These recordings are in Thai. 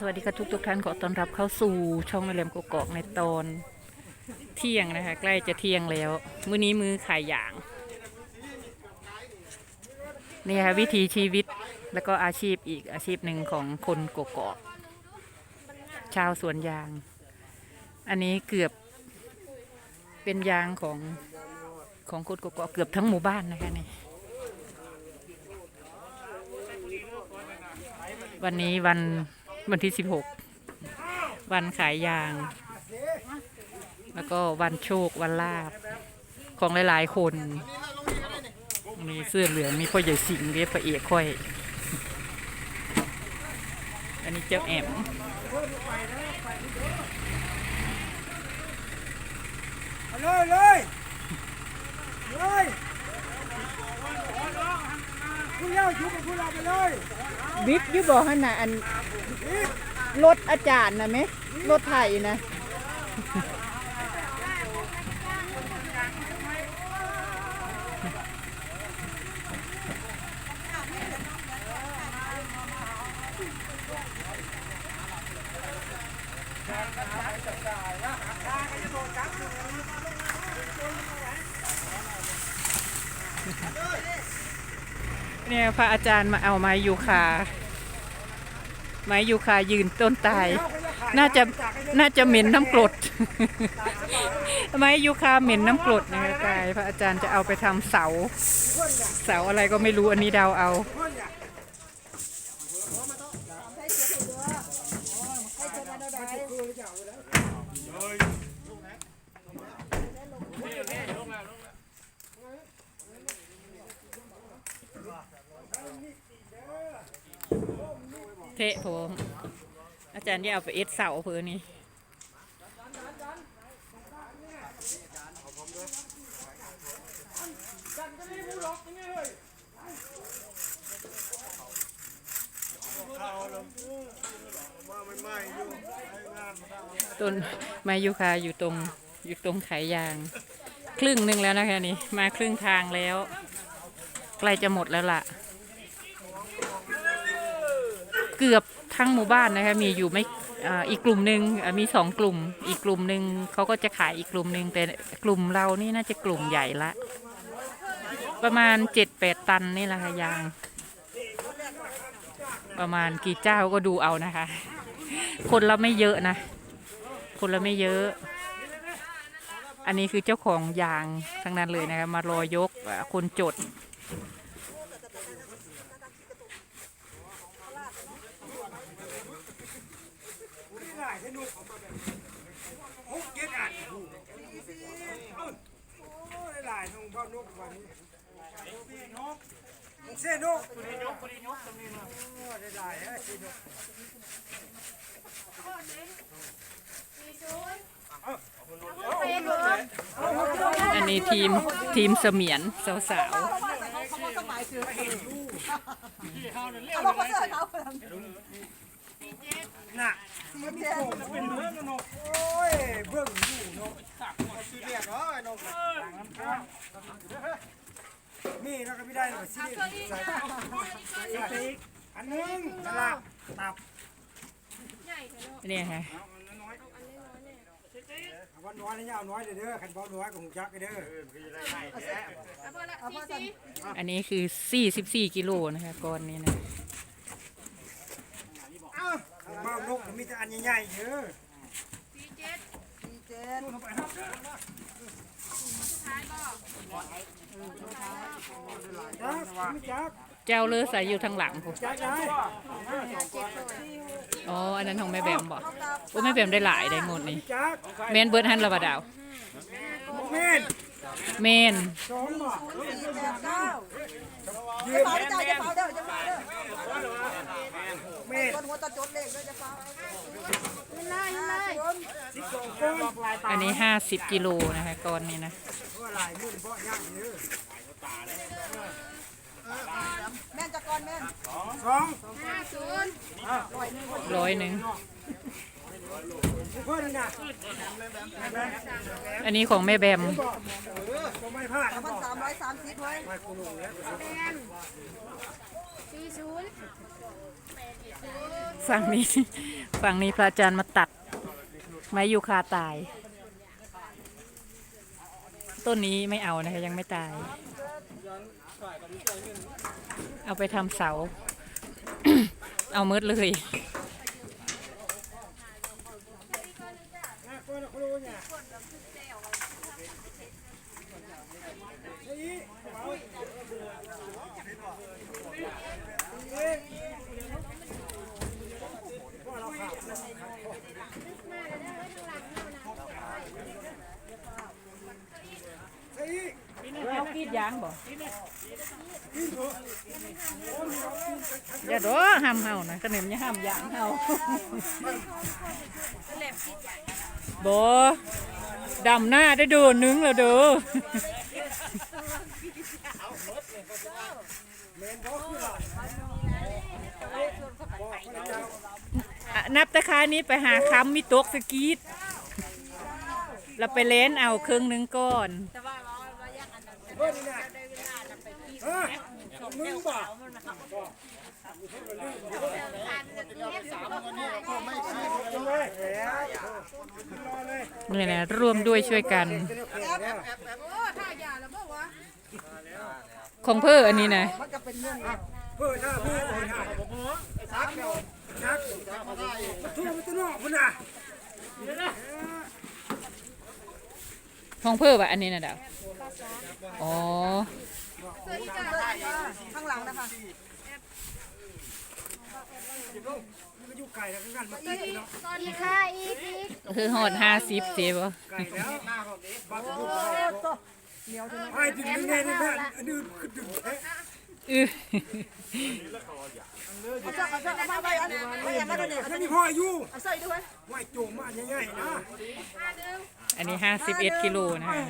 สวัสดีค่ะทุกทุกท่านขอต้อนรับเข้าสู่ช่องแม่แหลมกกอกในตอนเที่ยงนะคะ ใกล้จะเที่ยงแล้ว มื้อนี้มือขายอย่างนี่ค่ะวิถีชีวิตแล้วก็อาชีพอีกอาชีพหนึ่งของคนกกอกชาวสวนยาง อันนี้เกือบเป็นยางของของคนกกอกเกือบทั้งหมู่บ้านนะคะนี่วันนี้วัน วันที่สิบหกวันขายยาง แล้วก็วันโชควันลาบ ของหลายๆคน มีเสื้อเหลืองมีพ่อใหญ่สิงเรียกพระเอกค่อย อันนี้เจ้าแอมเลยเลยเลย คุณเล่าชุบกับคุณเราไปเลยวิบอยุบอกให้น่ะอันรถอาจารย์นะไหมรถไถนะ เนี่ยพระอาจารย์มาเอาไม้ยูคา ไม้ยูคายืนต้นตาย น่าจะน่าจะเหม็นน้ำกรด ไม้ยูคาเหม็นน้ำกรดนะคะกายพระอาจารย์จะเอาไปทำเสา เสาอะไรก็ไม่รู้อันนี้เดาเอา เทะผมอาจารย์จะเอาไปเอ็ดเสาเพื่อนี่ต้นไม้ยูคาอยู่ตรงอยู่ตรงขายยาง ครึ่งหนึ่งแล้วนะคะนี่มาครึ่งทางแล้ว ใกล้จะหมดแล้วล่ะ เกือบทั้งหมู่บ้านนะคะมีอยู่ไม่อีกกลุ่มหนึ่งมีสองกลุ่ม อีกกลุ่มหนึ่งเขาก็จะขายอีกกลุ่มหนึ่งแต่กลุ่มเรานี่น่าจะกลุ่มใหญ่ละ ประมาณเจ็ดแปดตันนี่แหละค่ะยาง ประมาณกี่เจ้าก็ดูเอานะคะ คนละไม่เยอะนะ คนละไม่เยอะ อันนี้คือเจ้าของยางทั้งนั้นเลยนะคะมารอยกคนจด หลายสนุกฮุกเอัดโอ้ยหลายน้องพ่อนกวันนี้เส้นนกเส้นนกโอ้ได้หลายฮะเส้นนกอันนี้ทีมทีมเสมียนสาวเน่ะมันมีโป่งเป็นเรื่องนกโอ้ยเบิ่งอยู่นกซีเรียสเนาะไอ้นกมีแล้วก็ไม่ได้หรอกซีเรียสใส่ใส่อันนึงสลับตับเนี่ยค่ะวันน้อยนี่เอาน้อยเด้อขันบ่น้อยกับหูจักเด้ออันนี้คือ 44 กิโลนะคะก้อนนี้นะ บ้านกมีแต่อันใหญ่ๆเด้อจักมีจักเจ้าเลือใส่อยู่ทางหลังผมจักได้อ๋อ อันนั้นของแม่แบมบอกโอ้แม่แบมได้หลายได้หมดนี่จักแมนเบิร์ดฮันระบาดาวแม่นแมนสองบ่จะเป่าเจ้าจะเป่าเด้อจะเป่าเด้อ แม่น คนหัวตะ จดเลขเด้อจะเป่าสิบสองคนอันนี้50กิโลนะคะก้อนนี้นะว่าหลายมื้อบ่ย่างเด้อแม่นจะก่อนแม่นสองร้อยหนึ่งเพิ่นน่ะ อันนี้ของแม่แบมบ่ไม่พลาดพันสามร้อยสามสิบไว้ฝั่งนี้ฝั่งนี้พระอาจารย์มาตัด ไม้ยูคาตาย ต้นนี้ไม่เอานะคะยังไม่ตาย เอาไปทำเสา เอามืดเลย เอากีดยางบ่อย่าดอห้ามเฮานะกระเหน็มอย่าห้ามยางเฮาบ่ดำหน้าได้ดูนึงแล้วเด้อนับตะคานี้ไปหาคำมีตกสกีดเราไปเล่นเอาครึ่งหนึงก่อน เฮ้ยนี่นะเออมึงบอกนี่นะร่วมด้วยช่วยกัน ของเพื่ออันนี้นะเพื่อหน้าพี่เพื่อหน้าซักเดียวซักทั่วมันจะนอกมันนะ ของเพื่อแบบอันนี้นะดาวอ๋อข้างหลังนะคะมันอยู่ไก่แล้วก็กันมาตีเนาะอีกค่ะอีกอีกคือหอดห้าสิบเจ๊บ่ไก่แล้วบางคนไอ้ดึงไม่แน่นี่แม่อันนี้คือดึง แท้อื้อมาไปอันไม่อย่ามาโดนเนี่ยแค่นี้พ่ออายุเอาใส่ด้วยไหวโจมมาง่ายๆนะอันนี้ห้าสิบเอ็ดกิโลนะคะ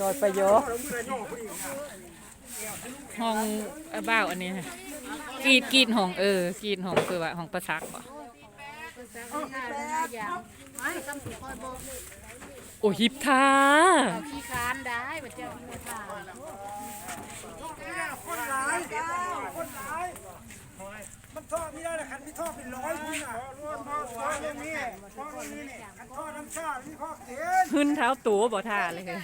ตอดไปโยพ่อเยอะห้องบ้าวอันนี้นะกรีดกรีดห้องเออกรีดห้องคือว่าห้องประซักบ่ โอ้ฮิปท่าขี้คานได้บัดเจ้าขี้คานคนหลายคนหลายมันท่อไม่ได้ละคันมีท่อเป็นร้อยคุณน่ะรวมพ่อท่อเรื่องนี้ท่อเรื่องนี้เนี่ยคันท่อน้ำชามีข้อเขียนขึ้นเท้าตัวบ่ท่าเลยคือ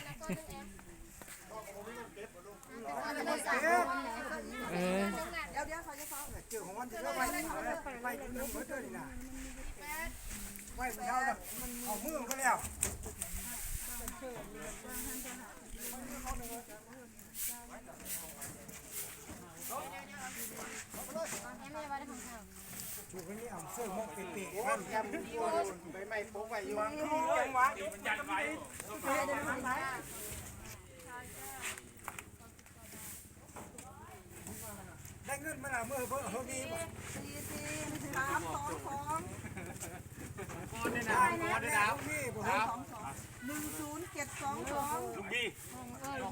เออเอของมันจะไว้ไว้กินน้ำเหมือเดิมนี่นะไว้มันเท่าแล้วมันเอามือมันก็แล้วชูคนนี้เอาเสื้องเป๋ๆมันกันใบไม้โป๊กไว้อยู่จังหวะมันยัดไว้ ได้เงินมาละเมื่อเพิ่งเฮาดีบ่สี่สี่สามสองสองพอได้น้ำพอได้น้ำนี่บ่ครับหนึ่งศูนย์ เจ็ดสองสองลุงบี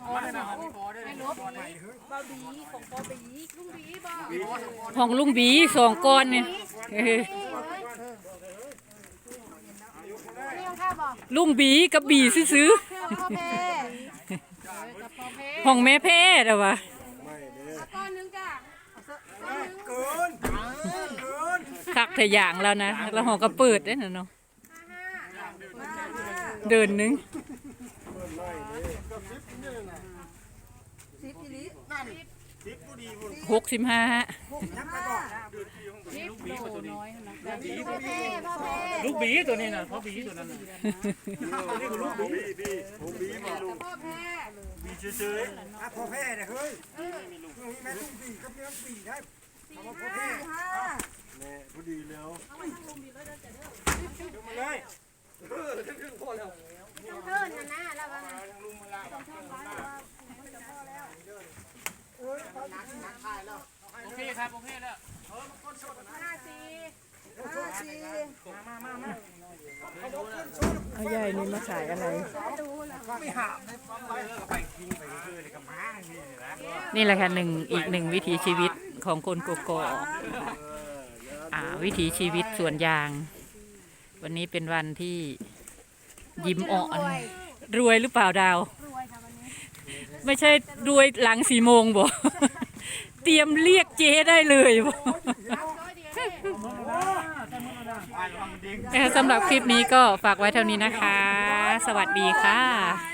พอได้น้ำพอได้น้ำพอได้เฮ้ยบาบีของบาบีลุงบีบ่ห้องลุงบีสองก้อนเนี่ยเออนี่ของข้าบอกลุงบีกับบีซื้อพ่อแม่ๆห้องแม่แพ้เด้อวะก้อนนึงจ้ะเกินเกินคักแต่อย่างแล้วนะ แล้วห้องก็เปิดได้น่ะเนาะเดินหนึง สิบอีลิหกสิบห้ายังไปก่อนลูกบีตัวนี้นะเพราะบีตัวนั้นน่ะนี่คือลูกบีบีผมบีมาลูกบีเฉยอะพอแพ้เนี่ยเฮ้ยมีแม่ตุ้งปีกับเนื้อปีได้เอามาพอแพ้ๆแม่พอดีแล้วมาเลยโอเคครับโอเคแล้วเอาใหญ่นี่มาขายอะไร ไม่หามได้ปั๊มไปแล้วก็ไปกินไปเรื่อยๆเลยกับม้านี่นะนี่แหละค่ะหนึ่งอีกหนึ่งวิถีชีวิตของคนกกอกอ่าวิถีชีวิตสวนยาง วันนี้เป็นวันที่ยิ้มอ่อนรวยหรือเปล่าดาว ไม่ใช่รวยหลังสี่โมงบ่ร เตรียมเรียกเจ๊ได้เลยสำหรับคลิปนี้ก็ฝากไว้เท่านี้นะคะ สวัสดีค่ะ